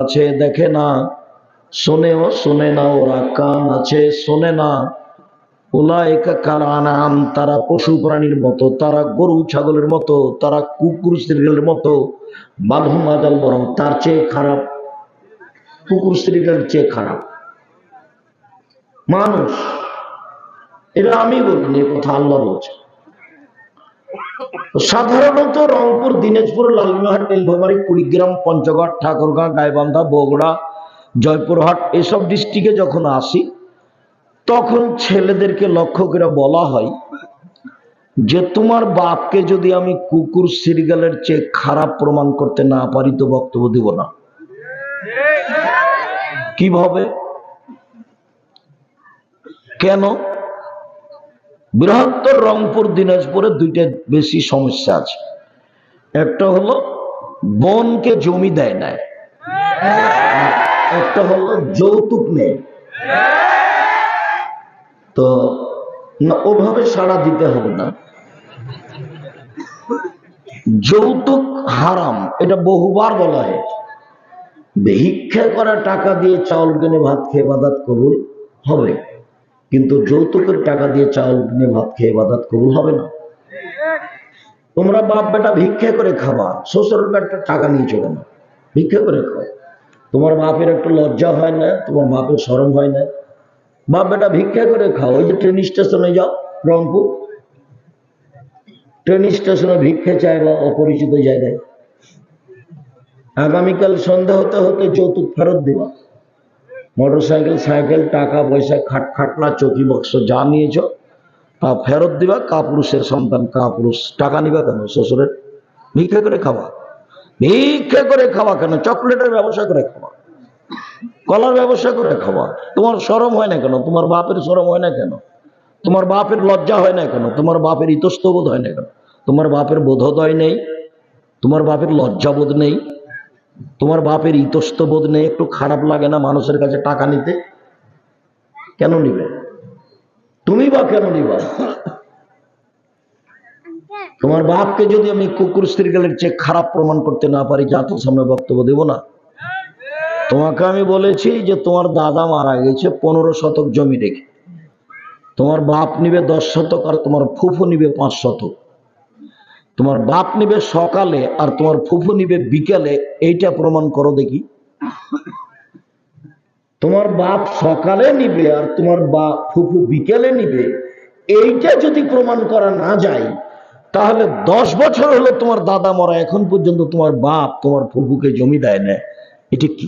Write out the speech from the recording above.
আছে, দেখে না। শোনেও শোনে না, ওরা কান আছে, শোনে না। ওলাইকা কারানাম, তারা পশু প্রাণীর মতো, তারা গরু ছাগলের মতো, তারা কুকুর শ্রীগেলের মতো বাঘু মাদাল বরং তার চেয়ে খারাপ। কুকুর শ্রীগেলের চেয়ে খারাপ। মানুষ এটা আমি বলিনি কথা আল্লাহ বলছে। সাধারণত রংপুর, দিনাজপুর লালমিহাট নীলফামারী, কুড়িগ্রাম, পঞ্চগড়, ঠাকুরগাঁ, গাইবান্ধা, বগুড়া, জয়পুরহাট এসব ডিস্ট্রিক্টে যখন আসি, তখন ছেলেদেরকে লক্ষ্য করে বলা হয় যে, তোমার বাপকে যদি আমি কুকুর সিরিগালের চেয়ে খারাপ প্রমাণ করতে না পারি, তো বক্তব্য দিব না। কীভাবে? কেন? বৃহত্তর রংপুর, দিনাজপুরে দুইটা বেশি সমস্যা আছে। একটা হলো বনকে জমি দেয় না একটা হলো যৌতুক নেই। তো না, ওভাবে সাড়া দিতে হবে না। যৌতুক হারাম, এটা বহুবার বলা হয় ভিক্ষা করা টাকা দিয়ে চাউল কিনে ভাত খেয়ে বাদাত কবুল হবে। কিন্তু যৌতুকের টাকা দিয়ে চাউল কিনে ভাত খেয়ে বাদাত কবুল হবে না। তোমরা বাপ বেটা ভিক্ষা করে খাবা শ্বশুরের বেটা টাকা নিয়ে চলে না ভিক্ষা করে খাও। তোমার বাপের একটু লজ্জা হয় না, তোমার বাপের সরম হয় না। বাপ বেটা ভিক্ষা করে খাও, ওই যে ট্রেন স্টেশনে যাও, রংপুর। ট্রেন স্টেশনে ভিক্ষা চাইবা অপরিচিত জায়গায়। আগামীকাল সন্ধ্যা হতে হতে যৌতুক ফেরত দিবা। মোটর সাইকেল সাইকেল টাকা পয়সা, খাট খাটলা চকি বক্স যা নিয়েছ, তা ফেরত দিবা, কাপুরুষের সন্তান, কাপুরুষ। টাকা নিবা কেন? শ্বশুরের ভিক্ষা করে খাওয়া ভিক্ষা করে খাওয়া কেন? চকলেটের ব্যবসা করে খাওয়া কলার ব্যবসা করে খাওয়া তোমার সরম হয় না কেন? তোমার বাপের সরম হয় না কেন? তোমার বাপের লজ্জা হয় না কেন? তোমার বাপের ইতস্তবোধ হয় না কেন? তোমার বাপের বোধোদয় নেই। তোমার বাপের লজ্জাবোধ নেই। তোমার বাপের ইতস্তবোধ নেই, একটু খারাপ লাগে না মানুষের কাছে টাকা নিতে? কেন নিবে? তুমি বা কেন নিবা? তোমার বাপকে যদি আমি কুকুর স্ত্রীগালের চেয়ে খারাপ প্রমাণ করতে না পারি, যা জাতির সামনে বক্তব্য দেব না। তোমাকে আমি বলেছি যে তোমার দাদা মারা গেছে পনেরো শতক জমি রেখে। তোমার বাপ নিবে দশ শতক আর তোমার ফুফু নিবে পাঁচ শতক। তোমার বাপ নিবে সকালে আর তোমার ফুফু নিবে বিকালে, এইটা প্রমাণ করো দেখি। তোমার বাপ সকালে নিবে আর তোমার বাপ ফুফু বিকেলে নিবে, এইটা যদি প্রমাণ করা না যায়, তাহলে দশ বছর হলো তোমার দাদা মরা, এখন পর্যন্ত তোমার বাপ তোমার ফুফুকে জমি দেয় না এটা কি?